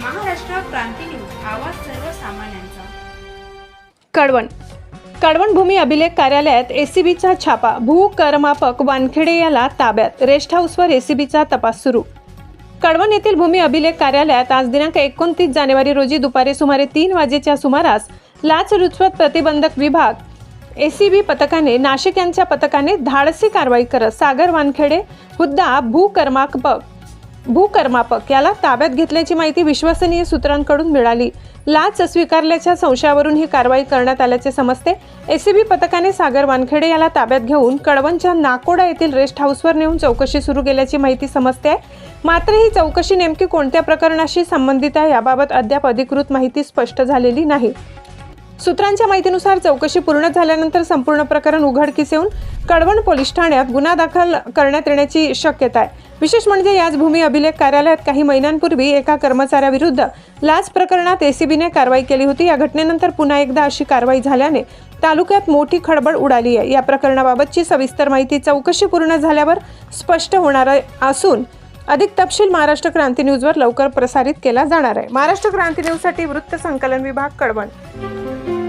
क्रांती news आवाज सर्वसामान्यांचा. कडवण. कडवण भूमी अभिलेख कार्यालयात एसीबीचा छापा भूकरमापक वानखेडे याला ताब्यात रेस्ट हाऊसवर एसीबीचा तपास सुरू. कडवण येथील भूमी अभिलेख कार्यालयात आज दिनांक एकोणतीस जानेवारी रोजी दुपारी सुमारे तीन वाजेच्या सुमारास लाचलुचपत प्रतिबंधक विभाग एसीबी पथकाने नाशिक यांच्या पथकाने धाडसी कारवाई करत सागर वानखेडे हुद्दा भूकर्मापक भूकर्मापक याला ताब्यात घेतल्याची माहिती विश्वसनीय सूत्रांकडून मिळाली. लाच स्वीकारल्याच्या संशयावरून ही कारवाई करण्यात आल्याचे समजते. एसीबी पथकाने सागर वानखेडे याला ताब्यात घेऊन कळवणच्या नाकोडा येथील रेस्ट हाऊसवर नेऊन चौकशी सुरू केल्याची माहिती समजते. मात्र ही चौकशी नेमकी कोणत्या प्रकरणाशी संबंधित आहे याबाबत अद्याप अधिकृत माहिती स्पष्ट झालेली नाही. सूत्रांच्या माहितीनुसार चौकशी पूर्ण झाल्यानंतर संपूर्ण प्रकरण उघडकीस येऊन कडवण पोलीस ठाण्यात गुन्हा दाखल करण्यात येण्याची शक्यता आहे. विशेष म्हणजे याच भूमी अभिलेख कार्यालयात काही महिन्यांपूर्वी एका कर्मचाऱ्याविरुद्ध लाच प्रकरणात एसीबीने कारवाई केली होती. या घटनेनंतर पुन्हा एकदा अशी कारवाई झाल्याने तालुक्यात मोठी खळबळ उडाली आहे. या प्रकरणाबाबतची सविस्तर माहिती चौकशी पूर्ण झाल्यावर स्पष्ट होणार आहे- असून अधिक तपशील महाराष्ट्र क्रांती न्यूजवर लवकर प्रसारित केला जाणार आहे. महाराष्ट्र क्रांती न्यूजसाठी वृत्त संकलन विभाग कडवण.